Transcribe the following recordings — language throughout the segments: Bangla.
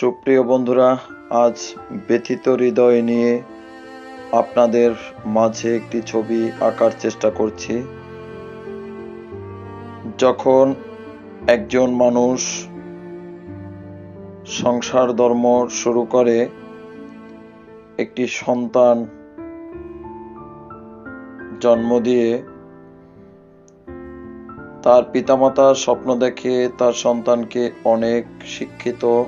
সুপ্রিয় বন্ধুরা, আজ ব্যথিত হৃদয় নিয়ে আপনাদের মাঝে একটি ছবি আঁকার চেষ্টা করছি। যখন একজন মানুষ সংসার ধর্ম শুরু করে, একটি সন্তান জন্ম দিয়ে তার পিতামাতা স্বপ্ন দেখে তার সন্তানকে অনেক শিক্ষিত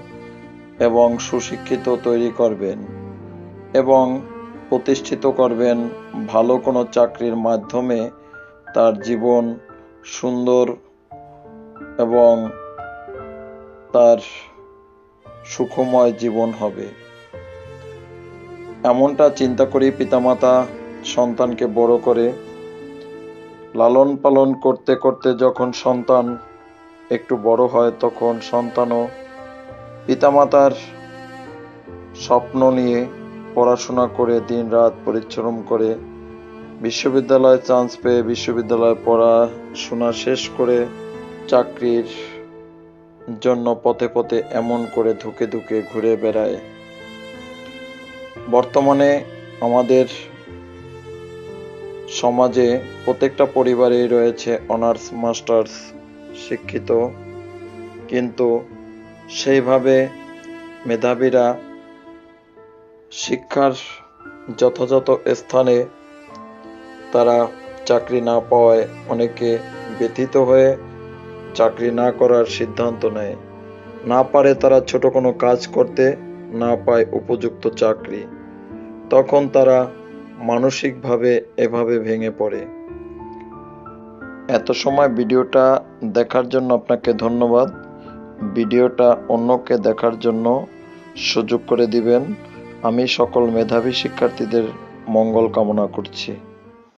এবং সুশিক্ষিত তৈরি করবেন এবং প্রতিষ্ঠিত করবেন ভালো কোনো চাকরির মাধ্যমে তার জীবন সুন্দর এবং তার সুখময় জীবন হবে। এমনটা চিন্তা করি পিতামাতা সন্তানকে বড় করে। লালন পালন করতে করতে যখন সন্তান একটু বড় হয়, তখন সন্তানও পিতামাতার স্বপ্ন নিয়ে পড়াশোনা করে দিনরাত পরিশ্রম করে বিশ্ববিদ্যালয়ে চান্স পেয়ে বিশ্ববিদ্যালয়ে পড়াশোনা শেষ করে চাকরির জন্য পথে পথে এমন করে ধুকে ধুকে ঘুরে বেড়ায়। বর্তমানে আমাদের সমাজে প্রত্যেকটা পরিবারেই রয়েছে অনার্স মাস্টার্স শিক্ষিত, কিন্তু সেইভাবে মেধাবীরা শিক্ষার যথাযথ স্থানে তারা চাকরি না পাওয়ায় অনেকে ব্যথিত হয়ে চাকরি না করার সিদ্ধান্ত নেয়। না পারে তারা ছোট কোনো কাজ করতে, না পায় উপযুক্ত চাকরি। তখন তারা মানসিকভাবে এভাবে ভেঙে পড়ে। এত সময় ভিডিওটা দেখার জন্য আপনাকে ধন্যবাদ। ভিডিওটা অন্যকে দেখার জন্য সুযোগ করে দিবেন। আমি সকল মেধাবী শিক্ষার্থীদের মঙ্গল কামনা করছি।